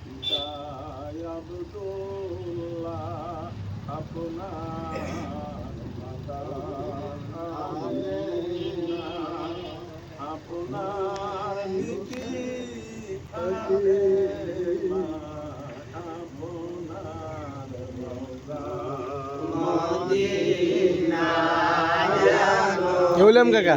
পিতায় আব্দুল্লাহ আমিনা আপনার নীতি আপনার রওজা এউলাম কাকা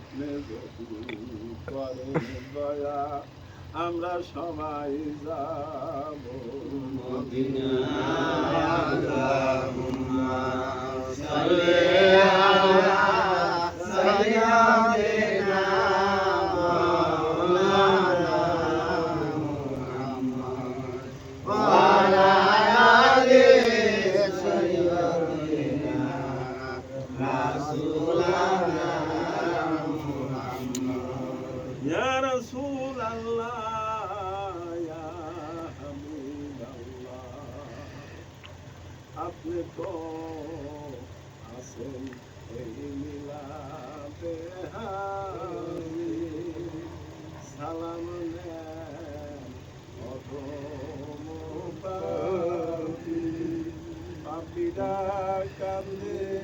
আপনি করেন দয়া আমরা সবাই যাব। ইয়া আছেন এই মিলাদে হাজি সালাম নেন অধম কান্দে।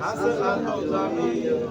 حسنة ضمير